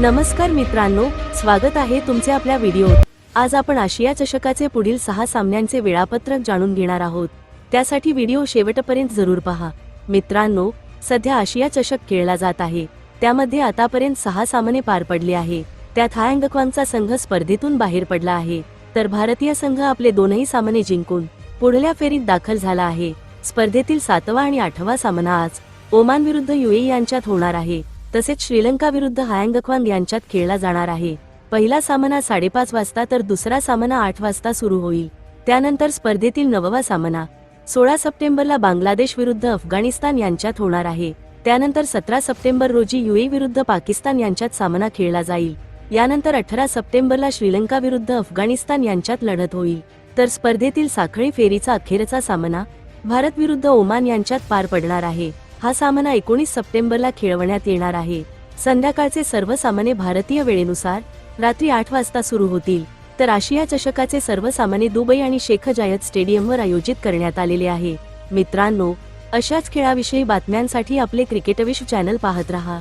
नमस्कार मित्रांनो स्वागत आहे तुमचे आपल्या व्हिडिओत. आज आपण आशिया चषकाचे पुढील सहा सामन्यांचे वेळापत्रक जाणून घेणार आहोत. त्यासाठी व्हिडिओ शेवटपर्यंत जरूर पहा. मित्रांनो सध्या आशिया चषक खेळला जात आहे. त्यामध्ये आतापर्यंत सहा सामने पार पडले आहे. त्यात हा संघ स्पर्धेतून बाहेर पडला आहे. तर भारतीय संघ आपले दोनही सामने जिंकून पुढल्या फेरीत दाखल झाला आहे. स्पर्धेतील सातवा आणि आठवा सामना आज ओमान विरुद्ध युएई यांच्यात होणार आहे. तसेच श्रीलंका विरुद्ध हायंगक्वांग यांच्यात खेळला जाणार आहे. पहिला सामना साडेपाच वाजता तर दुसरा सामना आठ वाजता सुरू होईल. त्यानंतर स्पर्धेतील नववा सामना. सोळा सप्टेंबरला बांगलादेश विरुद्ध अफगाणिस्तान यांच्यात होणार आहे. त्यानंतर सतरा सप्टेंबर रोजी युए विरुद्ध पाकिस्तान यांच्यात सामना खेळला जाईल. यानंतर अठरा सप्टेंबरला श्रीलंका विरुद्ध अफगाणिस्तान यांच्यात लढत होईल. तर स्पर्धेतील साखळी फेरीचा अखेरचा सामना भारत विरुद्ध ओमान यांच्यात पार पडणार आहे. हा सामना एकोणीस सप्टेंबरला खेळवण्यात येणार आहे. संध्याकाळचे सर्व सामने भारतीय वेळेनुसार रात्री आठ वाजता सुरू होतील. तर आशिया चषकाचे सर्व सामने दुबई आणि शेख जायद स्टेडियमवर आयोजित करण्यात आलेले आहे. मित्रांनो अशाच खेळाविषयी बातम्यांसाठी आपले क्रिकेटविश्व चॅनल पाहत रहा.